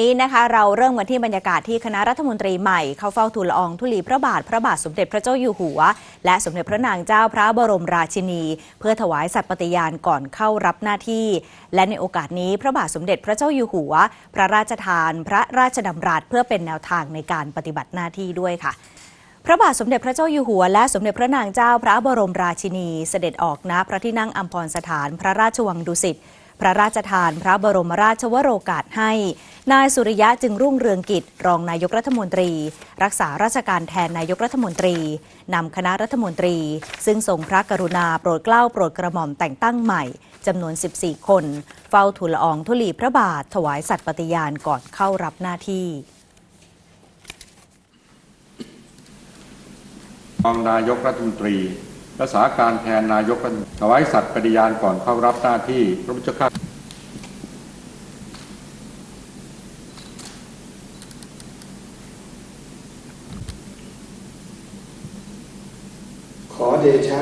นี้นะคะเราเริ่มกันที่บรรยากาศที่คณะรัฐมนตรีใหม่ เข้าเฝ้าทูลละอองธุลีพระบาทพระบาทสมเด็จพระเจ้าอยู่หัว และสมเด็จพระนางเจ้าพระบรมราชินี เพื่อถวายสัตย์ปฏิญาณก่อนเข้ารับหน้าที่ และในโอกาสนี้พระบาทสมเด็จพระเจ้าอยู่หัว พระราชทาน พระราชดำรัสเพื่อเป็นแนวทางในการปฏิบัติหน้าที่ด้วยค่ะพระบาทสมเด็จพระเจ้าอยู่หัว และสมเด็จพระนางเจ้าพระบรมราชินี เสด็จออกณพระที่นั่งอัมพรสถานพระราชวังดุสิต พระราชทานพระบรมราชวโรกาสให้ นายสุริยะจึงรุ่งเรืองกิจ รองนายกรัฐมนตรี รักษาราชการแทนนายกรัฐมนตรีนำคณะรัฐมนตรี ซึ่งทรงพระกรุณาโปรดเกล้าโปรดกระหม่อมแต่งตั้งใหม่จำนวน 14 คน เฝ้าทูลละอองธุลีพระบาท ถวายสัตย์ปฏิญาณก่อนเข้ารับหน้าที่รองนายกรัฐมนตรี รักษาการแทนนายกถวายสัตย์ปฏิญาณก่อนเข้ารับหน้าที่พระพุทธเจ้าข้าขอเดชะ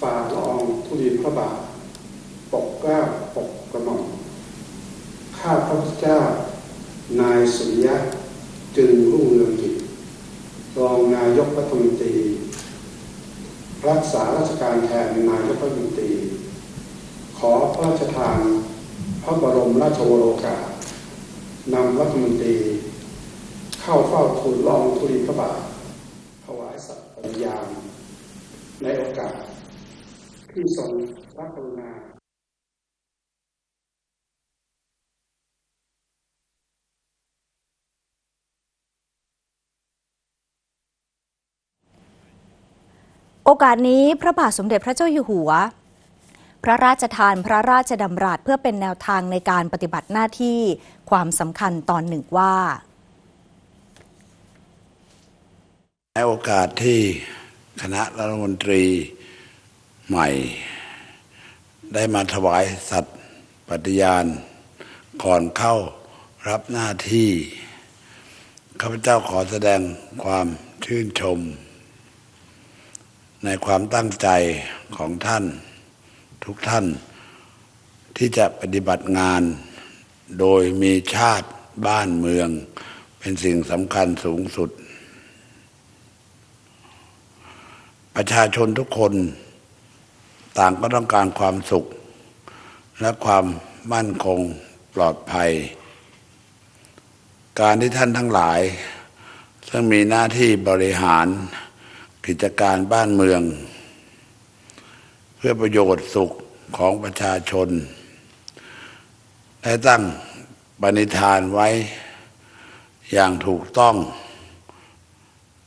ฝ่าละอองธุลีพระบาท ปกเกล้าปกกระหม่อมข้าพระพุทธเจ้า นายสุริยะจึงรุ่งเรืองกิจรองนายกรัฐมนตรี รักษาราชการแทนนายกรัฐมนตรี ขอพระราชทานพระบรมราชโอรกาสนำรัฐมนตรี เข้าเฝ้าทูลละอองธุลีพระบาทถวายสัตย์ปฏิญาณในโอกาสที่ทรงพระกรุณา โอกาสนี้พระบาทสมเด็จพระเจ้าอยู่หัว พระราชทานพระราชดำรัสเพื่อเป็นแนวทางในการปฏิบัติหน้าที่ความสำคัญตอนหนึ่งว่าในโอกาสที่คณะรัฐมนตรีใหม่ ได้มาถวายสัตย์ปฏิญาณ ก่อนเข้ารับหน้าที่ข้าพเจ้าขอแสดงความชื่นชม ในความตั้งใจของท่านทุกท่าน ที่จะปฏิบัติงาน โดยมีชาติบ้านเมือง เป็นสิ่งสำคัญสูงสุด ประชาชนทุกคนต่างก็ต้องการความสุข และความมั่นคงปลอดภัย การที่ท่านทั้งหลาย ซึ่งมีหน้าที่บริหาร กิจการบ้านเมือง เพื่อประโยชน์สุขของประชาชน ได้ตั้งปณิธานไว้อย่างถูกต้อง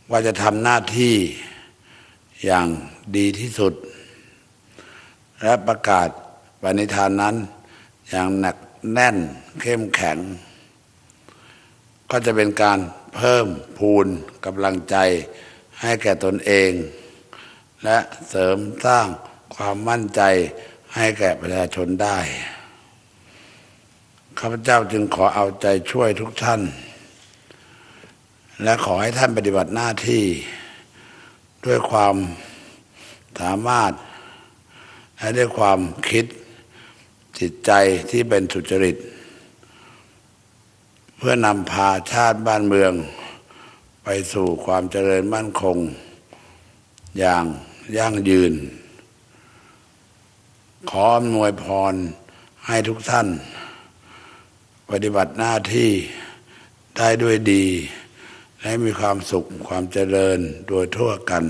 ว่าจะทำหน้าที่อย่างดีที่สุด และประกาศปณิธานนั้นอย่างหนักแน่นเข้มแข็ง ก็จะเป็นการเพิ่มพูนกำลังใจ ให้แก่ตนเอง และเสริมสร้างความมั่นใจให้แก่ประชาชนได้ข้าพเจ้าจึงขอเอาใจช่วยทุกท่าน และขอให้ท่านปฏิบัติหน้าที่ ด้วยความสามารถ และด้วยความคิดจิตใจที่เป็นสุจริต เพื่อนำพาชาติบ้านเมือง ไปสู่ความเจริญมั่นคง อย่างยั่งยืน ขออำนวยพรให้ทุกท่าน ปฏิบัติหน้าที่ได้ด้วยดี และมีความสุขความเจริญโดยทั่วกัน